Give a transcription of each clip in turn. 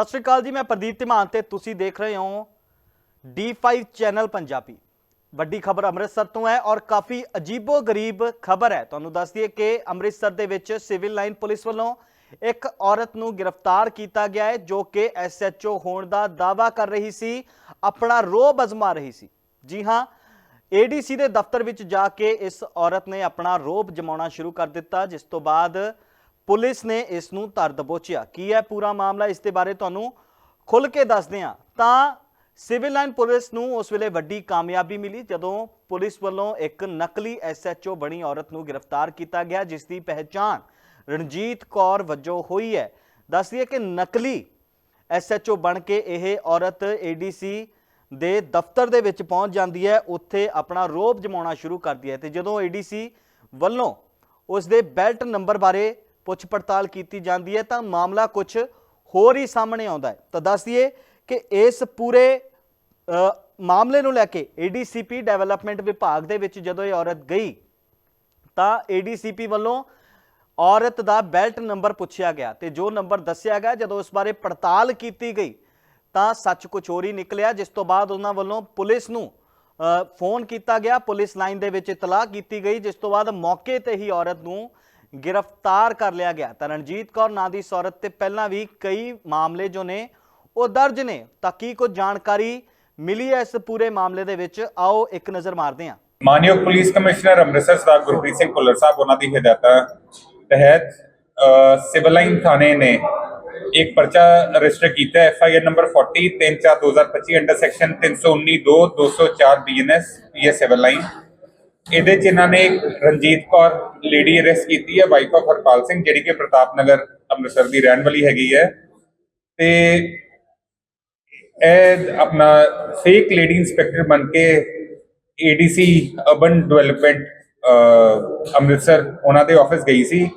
ਸਤਿ ਸ਼੍ਰੀ ਅਕਾਲ ਜੀ, ਮੈਂ ਪ੍ਰਦੀਪ ਧਿਮਾਨ ਤੇ ਤੁਸੀਂ ਦੇਖ ਰਹੇ ਹੋ D5 ਚੈਨਲ ਪੰਜਾਬੀ। ਵੱਡੀ ਖਬਰ ਅੰਮ੍ਰਿਤਸਰ ਤੋਂ ਹੈ ਔਰ ਕਾਫੀ ਅਜੀਬੋ-ਗਰੀਬ ਖਬਰ ਹੈ। ਤੁਹਾਨੂੰ ਦੱਸ ਦਈਏ ਕਿ ਅੰਮ੍ਰਿਤਸਰ ਦੇ ਵਿੱਚ ਸਿਵਲ ਲਾਈਨ ਪੁਲਿਸ ਵੱਲੋਂ ਇੱਕ ਔਰਤ ਨੂੰ ਗ੍ਰਿਫਤਾਰ ਕੀਤਾ ਗਿਆ ਹੈ, ਜੋ ਕਿ ਐਸਐਚਓ ਹੋਣ ਦਾ ਦਾਅਵਾ ਕਰ ਰਹੀ ਸੀ, ਆਪਣਾ ਰੋਬ ਅਜ਼ਮਾ ਰਹੀ ਸੀ। ਜੀ ਹਾਂ ਏਡੀਸੀ ਦੇ ਦਫ਼ਤਰ ਵਿੱਚ ਜਾ ਕੇ ਇਸ ਔਰਤ ਨੇ ਆਪਣਾ ਰੋਬ ਜਮਾਉਣਾ ਸ਼ੁਰੂ ਕਰ ਦਿੱਤਾ, ਜਿਸ ਤੋਂ ਬਾਅਦ ਪੁਲਿਸ ਨੇ ਇਸ ਨੂੰ ਧਰ ਦਬੋਚਿਆ। ਕੀ ਹੈ ਪੂਰਾ ਮਾਮਲਾ ਇਸ ਦੇ ਬਾਰੇ ਤੁਹਾਨੂੰ ਖੁੱਲ ਕੇ ਦੱਸਦੇ ਹਾਂ? ਤਾਂ ਸਿਵਲ ਲਾਈਨ ਪੁਲਿਸ ਨੂੰ ਉਸ ਵੇਲੇ ਵੱਡੀ ਕਾਮਯਾਬੀ ਮਿਲੀ ਜਦੋਂ ਪੁਲਿਸ ਵੱਲੋਂ ਇੱਕ ਨਕਲੀ ਐਸਐਚਓ ਬਣੀ ਔਰਤ ਨੂੰ ਗ੍ਰਿਫਤਾਰ ਕੀਤਾ ਗਿਆ, ਜਿਸ ਦੀ ਪਹਿਚਾਣ ਰਣਜੀਤ ਕੌਰ ਵਜੋਂ ਹੋਈ ਹੈ। ਦੱਸਦੀ ਹੈ ਕਿ ਨਕਲੀ ਐਸਐਚਓ ਬਣ ਕੇ ਇਹ ਔਰਤ ਏਡੀਸੀ ਦੇ ਦਫ਼ਤਰ ਦੇ ਵਿੱਚ ਪਹੁੰਚ ਜਾਂਦੀ ਹੈ। ਉੱਥੇ ਆਪਣਾ ਰੋਪ ਜਮਾਉਣਾ ਸ਼ੁਰੂ ਕਰਦੀ ਹੈ ਤੇ ਜਦੋਂ ਏਡੀਸੀ ਵੱਲੋਂ ਉਸ ਦੇ ਬੈਲਟ ਨੰਬਰ ਬਾਰੇ ਪੁੱਛ ਪੜਤਾਲ ਕੀਤੀ ਜਾਂਦੀ ਹੈ ਤਾਂ ਮਾਮਲਾ ਕੁਝ ਹੋਰ ਹੀ ਸਾਹਮਣੇ ਆਉਂਦਾ ਹੈ। ਤਾਂ ਦੱਸ ਦਈਏ ਕਿ ਇਸ ਪੂਰੇ ਮਾਮਲੇ ਨੂੰ ਲੈ ਕੇ ਏਡੀਸੀਪੀ ਡਿਵੈਲਪਮੈਂਟ ਵਿਭਾਗ ਦੇ ਵਿੱਚ ਜਦੋਂ ਇਹ ਔਰਤ ਗਈ, ਤਾਂ ਏਡੀਸੀਪੀ ਵੱਲੋਂ ਔਰਤ ਦਾ ਬੈਲਟ ਨੰਬਰ ਪੁੱਛਿਆ ਗਿਆ ਤੇ ਜੋ ਨੰਬਰ ਦੱਸਿਆ ਗਿਆ, ਜਦੋਂ ਉਸ ਬਾਰੇ ਪੜਤਾਲ ਕੀਤੀ ਗਈ, ਤਾਂ ਸੱਚ ਕੁਝ ਹੋਰ ਹੀ ਨਿਕਲਿਆ, ਜਿਸ ਤੋਂ ਬਾਅਦ ਉਹਨਾਂ ਵੱਲੋਂ ਪੁਲਿਸ ਨੂੰ ਫੋਨ ਕੀਤਾ ਗਿਆ। ਪੁਲਿਸ ਲਾਈਨ ਦੇ ਵਿੱਚ ਇਤਲਾਹ ਕੀਤੀ ਗਈ, ਜਿਸ ਤੋਂ ਬਾਅਦ ਮੌਕੇ ਤੇ ਹੀ ਔਰਤ ਨੂੰ ਗ੍ਰਿਫਤਾਰ ਕਰ ਲਿਆ ਗਿਆ। ਤਾਂ ਰਣਜੀਤ ਕੌਰ ਨਾਂ ਦੀ ਇਸ ਔਰਤ ਤੇ ਪਹਿਲਾਂ ਵੀ ਕਈ ਮਾਮਲੇ ਜੋ ਨੇ ਉਹ ਦਰਜ ਨੇ। ਤਾਂ ਕੀ ਕੁਝ ਜਾਣਕਾਰੀ ਮਿਲੀ ਹੈ ਇਸ ਪੂਰੇ ਮਾਮਲੇ ਦੇ ਵਿੱਚ? ਆਓ ਇੱਕ ਨਜ਼ਰ ਮਾਰਦੇ ਹਾਂ। ਮਾਨਯੋਗ ਪੁਲਿਸ ਕਮਿਸ਼ਨਰ ਅੰਮ੍ਰਿਤਸਰ ਸਰਦਾਰ ਗੁਰਪ੍ਰੀਤ ਸਿੰਘ ਭੁੱਲਰ ਸਾਹਿਬ ਉਹਨਾਂ ਦੀ ਹਦਾਇਤਾਂ ਤਹਿਤ ਅ, ਸਿਵਲ ਲਾਈਨ ਥਾਣੇ ਨੇ ਇੱਕ ਪਰਚਾ ਰਜਿਸਟਰ ਕੀਤਾ F I R number 40 34 2025 under section 319 2 204 BNS PS civil line. ਇਹਦੇ ਚ ਇਹਨਾਂ ਨੇ ਰਣਜੀਤ ਕੌਰ ਲੇਡੀ ਅਰੈਸਟ ਕੀਤੀ ਹੈ ਵਾਈਫ ਆਫ ਹਰਪਾਲ ਸਿੰਘ, ਜਿਹੜੀ ਕਿ ਪ੍ਰਤਾਪ ਨਗਰ ਅੰਮ੍ਰਿਤਸਰ ਦੀ ਰਹਿਣ ਵਾਲੀ ਹੈਗੀ ਹੈ। ਤੇ ਇਹ ਆਪਣਾ ਫੇਕ ਲੇਡੀ ਇੰਸਪੈਕਟਰ ਬਣ ਕੇ ਏਡੀਸੀ ਅਰਬਨ ਡਿਵੈਲਪਮੈਂਟ ਅੰਮ੍ਰਿਤਸਰ ਉਹਨਾਂ ਦੇ ਆਫਿਸ ਗਈ ਸੀ।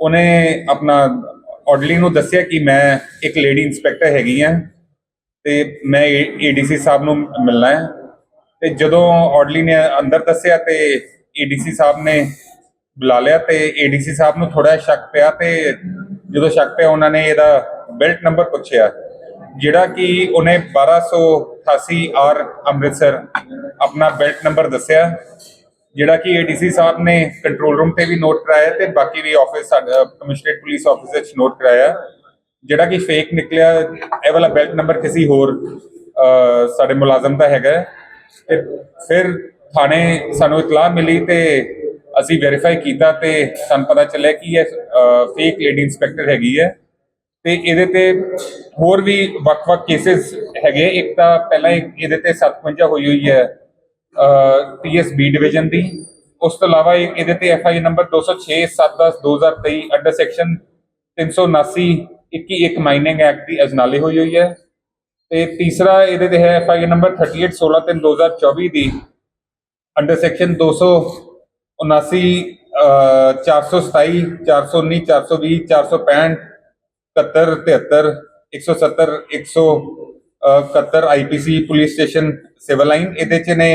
ਉਹਨੇ ਆਪਣਾ ਆਰਡਰਲੀ ਨੂੰ ਦੱਸਿਆ ਕਿ ਮੈਂ ਇੱਕ ਲੇਡੀ ਇੰਸਪੈਕਟਰ ਹੈਗੀ ਆ ਤੇ ਮੈਂ ਏਡੀਸੀ ਸਾਹਿਬ ਨੂੰ ਮਿਲਣਾ ਹੈ। ਤੇ ਜਦੋਂ ਆਰਡਰਲੀ ਨੇ ਅੰਦਰ ਦੱਸਿਆ ਤੇ ਏਡੀਸੀ ਸਾਹਿਬ ਨੇ ਬੁਲਾ ਲਿਆ ਤੇ ਏਡੀਸੀ ਸਾਹਿਬ ਨੂੰ ਥੋੜਾ ਸ਼ੱਕ ਪਿਆ ਤੇ ਜਦੋਂ ਸ਼ੱਕ ਪਿਆ ਉਹਨਾਂ ਨੇ ਇਹਦਾ ਬੈਲਟ ਨੰਬਰ ਪੁੱਛਿਆ, ਜਿਹੜਾ ਕਿ ਉਹਨੇ 1288 ਆਰ ਅੰਮ੍ਰਿਤਸਰ ਆਪਣਾ ਬੈਲਟ ਨੰਬਰ ਦੱਸਿਆ, ਜਿਹੜਾ ਕਿ ਏਡੀਸੀ ਸਾਹਿਬ ਨੇ ਕੰਟਰੋਲ ਰੂਮ ਤੇ ਵੀ ਨੋਟ ਕਰਾਇਆ ਤੇ ਬਾਕੀ ਵੀ ਆਫਿਸ ਸਾਡਾ ਕਮਿਸ਼ਨਰੇਟ ਪੁਲਿਸ ਆਫਿਸ ਵਿੱਚ ਨੋਟ ਕਰਾਇਆ, ਜਿਹੜਾ ਕਿ ਫੇਕ ਨਿਕਲਿਆ, ਇਹ ਵਾਲਾ ਬੈਲਟ ਨੰਬਰ ਕਿਸੇ ਹੋਰ ਸਾਡੇ ਮੁਲਾਜ਼ਮ ਦਾ ਹੈਗਾ ਤੇ ਫਿਰ ਥਾਣੇ ਸਾਨੂੰ ਇਤਲਾਹ ਮਿਲੀ ਤੇ ਅਸੀਂ ਵੈਰੀਫਾਈ ਕੀਤਾ ਤੇ ਸਾਨੂੰ ਪਤਾ ਚੱਲਿਆ ਕਿ ਇਹ ਫੇਕ ਲੇਡੀ ਇੰਸਪੈਕਟਰ ਹੈਗੀ ਹੈ। ਤੇ ਇਹਦੇ ਤੇ ਹੋਰ ਵੀ ਵੱਖ-ਵੱਖ ਕੇसेस ਹੈਗੇ ਇੱਕ ਤਾਂ ਪਹਿਲਾਂ ਇਹਦੇ ਤੇ 57 ਹੋਈ ਹੋਈ ਹੈ ਪੀਐਸਬੀ ਡਿਵੀਜ਼ਨ ਦੀ। ਉਸ ਤੋਂ ਇਲਾਵਾ ਇੱਕ ਇਹਦੇ ਤੇ ਐਫਆਈ ਨੰਬਰ 206 710 2023 ਅੰਡਰ ਸੈਕਸ਼ਨ 379 21 ਇੱਕ ਮਾਈਨਿੰਗ ਐਕਟ ਦੀ ਅਜਨਾਲੇ ਹੋਈ ਹੋਈ ਹੈ। ਤੇ ਤੀਸਰਾ ਇਹਦੇ ਤੇ ਹੈ ਐਫ ਐਫਆਈ ਨੰਬਰ 38 16 3 2024 ਦੀ under section 279 427 419 420 465 71 73 170 171 IPC police station civil line ਇਹਦੇ ਚ ਨੇ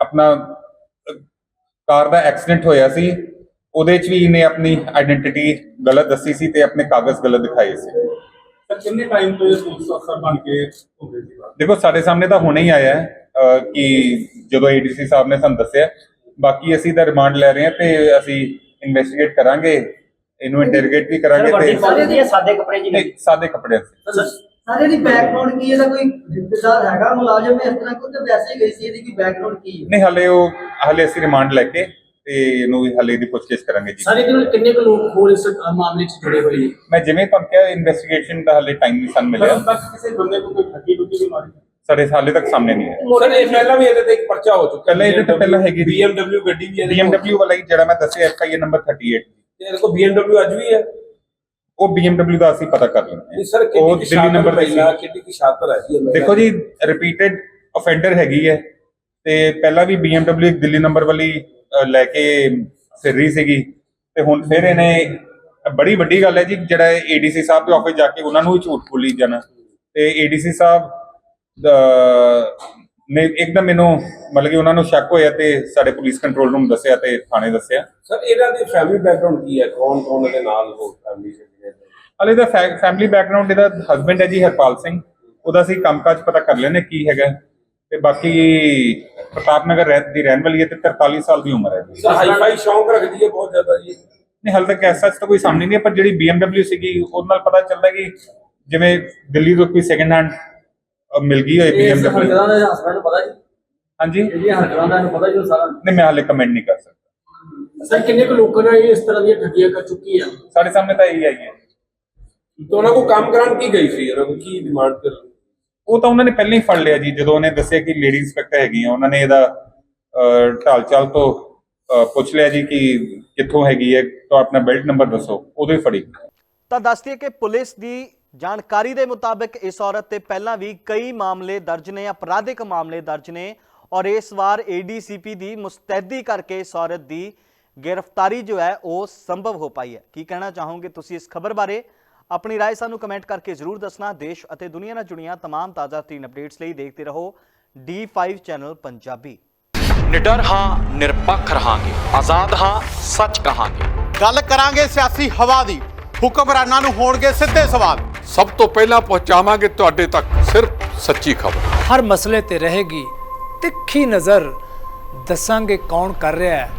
ਆਪਣਾ ਕਾਰ ਦਾ ਐਕਸੀਡੈਂਟ ਹੋਇਆ ਸੀ ਉਹਦੇ ਚ ਵੀ ਇਹਨੇ ਆਪਣੀ ਆਇਡੈਂਟੀਟੀ ਗਲਤ ਦੱਸੀ ਸੀ ਤੇ ਆਪਣੇ ਕਾਗਜ਼ ਗਲਤ ਦਿਖਾਏ ਸੀ ਸਰ ਕਿੰਨੇ ਟਾਈਮ ਤੋਂ ਇਹ ਪੁਲਿਸ ਅਫਸਰ ਬਣ ਕੇ ਹੁੰਦੇ ਸੀ? ਦੇਖੋ ਸਾਡੇ ਸਾਹਮਣੇ ਤਾਂ ਹੁਣੇ ਹੀ ਆਇਆ ਹੈ ਅਹ, ਕਿ ਜਦੋਂ ਏਡੀਸੀ ਸਾਹਿਬ ਨੇ ਸਾਨੂੰ ਦੱਸਿਆ ਬਾਕੀ ਅਸੀਂ ਤਾਂ ਰਿਮਾਂਡ ਲੈ ਰਹੇ ਹਾਂ ਤੇ ਅਸੀਂ ਇਨਵੈਸਟੀਗੇਟ ਕਰਾਂਗੇ ਇਹਨੂੰ ਇੰਟਰੋਗੇਟ ਵੀ ਕਰਾਂਗੇ ਤੇ ਸਾਰੇ ਦੀ ਸਾਦੇ ਕੱਪੜੇ ਜੀ ਨਹੀਂ, ਸਾਦੇ ਕੱਪੜਿਆਂ 'ਚ ਸਾਰੇ ਦੀ ਬੈਕਗ੍ਰਾਉਂਡ ਕੀ ਇਹਦਾ ਕੋਈ ਰਿਸ਼ਤੇਦਾਰ ਹੈਗਾ ਮੁਲਾਜ਼ਮ ਇਸ ਤਰ੍ਹਾਂ ਕੋਈ ਤੇ ਵੈਸੇ ਹੀ ਗਈ ਸੀ ਇਹਦੀ ਕੀ ਬੈਕਗ੍ਰਾਉਂਡ ਕੀ ਹੈ? ਨਹੀਂ ਹਲੇ ਉਹ ਹਲੇ ਅਸੀਂ ਰਿਮਾਂਡ ਲੈ ਕੇ ਤੇ ਇਹਨੂੰ ਵੀ ਹਲੇ ਦੀ ਪੁੱਛਗਿੱਛ ਕਰਾਂਗੇ ਜੀ। ਸਾਰੇ ਦਿਨ ਕਿੰਨੇ ਕੁ ਲੋਕ ਹੋਰ ਇਸ ਅ, ਮਾਮਲੇ 'ਚ ਜੁੜੇ ਹੋਏ ਨੇ? ਮੈਂ ਜਿਵੇਂ ਤੁਹਾਨੂੰ ਕਿਹਾ ਇਨਵੈਸਟੀਗੇਸ਼ਨ ਦਾ ਹਲੇ ਟਾਈਮ ਨਹੀਂ ਸਾਨੂੰ ਮਿਲਿਆ। ਤੱਕ ਕਿਸੇ ਬੰਦੇ ਨੂੰ ਕੋਈ ਠੱਗੀ ਠੁੱਗੀ ਵੀ ਮਾਰੀ? ਸਾਡੇ ਹਾਲੇ ਤੱਕ ਸਾਹਮਣੇ ਨਹੀਂ ਆਇਆ ਸਰ ਇਹ ਪਹਿਲਾਂ ਵੀ ਇਹਦੇ ਤੇ ਇੱਕ ਪਰਚਾ ਹੋ ਚੁੱਕਾ ਪਹਿਲਾਂ ਇਹਦੇ ਤੇ ਪਹਿਲਾਂ ਹੈਗੀ ਸੀ। BMW ਗੱਡੀ ਵੀ ਇਹਦੇ ਕੋਲ- BMW ਵਾਲਾ ਹੀ ਜਿਹੜਾ ਮੈਂ ਦੱਸਿਆ ਐਫਆਈਏ ਨੰਬਰ 38 ਤੇ ਇਹਦੇ ਕੋਲ BMW ਅੱਜ ਵੀ ਹੈ? ਉਹ BMW ਦਾ ਅਸੀਂ ਪਤਾ ਕਰ ਲੈਂਦੇ ਸਰ ਉਹ ਕਿੰਨੀ ਦਿੱਲੀ ਨੰਬਰ ਤੇ ਪਹਿਲਾਂ ਸੀ। ਕਿੰਨੀ ਕੀ ਸ਼ਾਤਰ ਹੈ ਜੀ ਇਹ ਦੇਖੋ ਜੀ ਰਿਪੀਟਡ ਅਫੈਂਡਰ ਹੈਗੀ ਹੈ। ਤੇ ਪਹਿਲਾਂ ਵੀ BMW ਇੱਕ ਦਿੱਲੀ ਨੰਬਰ ਵਾਲੀ ਲੈ ਕੇ ਫਿਰ ਰਹੀ ਸੀਗੀ। ਤੇ ਹੁਣ ਫਿਰ ਇਹਨੇ ਬੜੀ ਵੱਡੀ ਗੱਲ ਹੈ ਜੀ ਜਿਹੜਾ ਏਡੀਸੀ ਸਾਹਿਬ ਦੇ ਆਫਿਸ ਜਾ ਕੇ ਉਹਨਾਂ ਨੂੰ ਹੀ ਝੂਠ ਬੋਲੀ ਜਾਣਾ। ਤੇ ਏਡੀਸੀ ਸਾਹਿਬ ਦਾ ਨੇ ਇੱਕਦਮ ਮੈਨੂੰ ਮਤਲਬ ਕਿ ਉਹਨਾਂ ਨੂੰ ਸ਼ੱਕ ਹੋਇਆ ਤੇ ਸਾਡੇ ਪੁਲਿਸ ਕੰਟਰੋਲ ਰੂਮ ਦੱਸਿਆ ਤੇ ਥਾਣੇ ਦੱਸਿਆ। ਸਰ ਇਹਨਾਂ ਦੀ ਫੈਮਿਲੀ ਬੈਕਗ੍ਰਾਉਂਡ ਕੀ ਹੈ? ਕੌਣ ਕੌਣ ਇਹਦੇ ਨਾਲ ਹੋ ਫੈਮਿਲੀ ਨੇ? ਹਲੇ ਦਾ ਫੈਮਿਲੀ ਬੈਕਗ੍ਰਾਉਂਡ ਇਹਦਾ ਹਸਬੰਡ ਹੈ ਜੀ ਹਰਪਾਲ ਸਿੰਘ। ਉਹਦਾ ਅਸੀਂ ਕੰਮਕਾਜ ਪਤਾ ਕਰ ਲੈਣੇ ਕੀ ਹੈਗਾ। ਤੇ ਬਾਕੀ ਪ੍ਰਤਾਪ ਨਗਰ ਰਹਿ ਦੀ ਰਹਿਣ ਵਾਲੀ ਹੈ ਤੇ 43 ਸਾਲ ਦੀ ਉਮਰ ਹੈ ਜੀ। ਸਰ ਹਾਈਫਾਈ ਸ਼ੌਂਕ ਰੱਖਦੀ ਹੈ ਬਹੁਤ ਜ਼ਿਆਦਾ ਜੀ। ਨਹੀਂ ਹਾਲੇ ਤੱਕ ਐਸਾ ਤਾਂ ਕੋਈ ਸਾਹਮਣੇ ਨਹੀਂ ਹੈ ਪਰ ਜਿਹੜੀ BMW ਸੀਗੀ ਉਹਦੇ ਨਾਲ ਪਤਾ ਚੱਲਦਾ ਕਿ ਜਿਵੇਂ ਦਿੱਲੀ ਤੋਂ ਕੋਈ ਸੈਕੰਡ ਹੈਂਡ ਮਿਲ ਗਈ ਹੋਏ ਇਸ BMW ਹਰਕਤਾਂ ਦਾ ਹਸਬੰਡ ਨੂੰ ਪਤਾ ਜੀ? ਹਾਂਜੀ? ਇਹਦੀਆਂ ਹਰਕਤਾਂ ਦਾ ਇਹਨੂੰ ਪਤਾ ਜੀ ਉਹ ਸਾਰਾ? ਨਹੀਂ ਮੈਂ ਹਾਲੇ ਕਮੈਂਟ ਨਹੀਂ ਕਰ ਸਕਦਾ। ਸਰ ਕਿੰਨੇ ਕੁ ਲੋਕਾਂ ਨੇ ਇਸ ਤਰ੍ਹਾਂ ਦੀਆਂ ਠੱਗੀਆਂ ਕਰ ਚੁੱਕੀ ਆ? ਸਾਡੇ ਸਾਹਮਣੇ ਤਾਂ ਇਹੀ ਆਈ ਹੈ। ਤੇ ਉਹਨਾਂ ਕੋ ਕੰਮ ਕਰਾਉਣ ਕੀ ਗਈ ਸੀ? ਉਹਨਾਂ ਕੋ ਕੀ ਡਿਮਾਂਡ ਕਰ ਉਹ ਤਾਂ ਉਹਨਾਂ ਨੇ ਪਹਿਲਾਂ ਹੀ ਫੜ ਲਿਆ ਜੀ ਜਦੋਂ ਉਹਨੇ ਦੱਸਿਆ ਕਿ ਲੇਡੀ ਇੰਸਪੈਕਟਰ ਹੈਗੀ ਆ ਉਹਨਾਂ ਨੇ ਇਹਦਾ ਅਹ, ਤੋਂ ਪੁੱਛ ਲਿਆ ਜੀ ਕਿ ਕਿੱਥੋਂ ਹੈਗੀ ਹੈ ਤਾਂ ਆਪਣਾ ਬੈਲਟ ਨੰਬਰ ਦੱਸੋ ਉਦੋਂ ਹੀ ਫੜੀ। ਤਾਂ ਦੱਸਦੀ ਹੈ ਕਿ ਪੁਲਿਸ ਦੀ ਜਾਣਕਾਰੀ ਦੇ ਮੁਤਾਬਕ ਇਸ ਔਰਤ ਤੇ ਪਹਿਲਾਂ ਵੀ ਕਈ ਮਾਮਲੇ ਦਰਜ ਨੇ ਅਪਰਾਧਿਕ ਮਾਮਲੇ ਦਰਜ ਨੇ ਔਰ ਇਸ ਵਾਰ ਏਡੀਸੀਪੀ ਦੀ ਮੁਸਤੈਦੀ ਕਰਕੇ ਇਸ ਔਰਤ ਦੀ ਗ੍ਰਿਫਤਾਰੀ ਜੋ ਹੈ ਉਹ ਸੰਭਵ ਹੋ ਪਾਈ ਹੈ। ਕੀ ਕਹਿਣਾ ਚਾਹੋਗੇ ਤੁਸੀਂ ਇਸ ਖਬਰ ਬਾਰੇ? ਆਪਣੀ رائے ਸਾਨੂੰ ਕਮੈਂਟ ਕਰਕੇ ਜ਼ਰੂਰ ਦੱਸਣਾ ਦੇਸ਼ ਅਤੇ ਦੁਨੀਆ ਨਾਲ ਜੁੜੀਆਂ तमाम ਤਾਜ਼ਾ ਤਰੀਨ ਅਪਡੇਟਸ ਲਈ ਦੇਖਦੇ ਰਹੋ D5 ਚੈਨਲ ਪੰਜਾਬੀ ਨਿਡਰ ਹਾਂ ਨਿਰਪੱਖ ਰਹਾਂਗੇ ਆਜ਼ਾਦ ਹਾਂ ਸੱਚ ਕਹਾਂਗੇ ਗੱਲ ਕਰਾਂਗੇ ਸਿਆਸੀ ਹਵਾ ਦੀ ਹੁਕਮਰਾਨਾਂ ਨੂੰ ਹੋਣਗੇ ਸਿੱਧੇ ਸਵਾਲ ਸਭ ਤੋਂ ਪਹਿਲਾਂ ਪਹੁੰਚਾਵਾਂਗੇ ਤੁਹਾਡੇ ਤੱਕ ਸਿਰਫ ਸੱਚੀ ਖਬਰ ਹਰ ਮਸਲੇ ਤੇ ਰਹੇਗੀ ਤਿੱਖੀ ਨਜ਼ਰ ਦੱਸਾਂਗੇ ਕੌਣ ਕਰ ਰਿਹਾ ਹੈ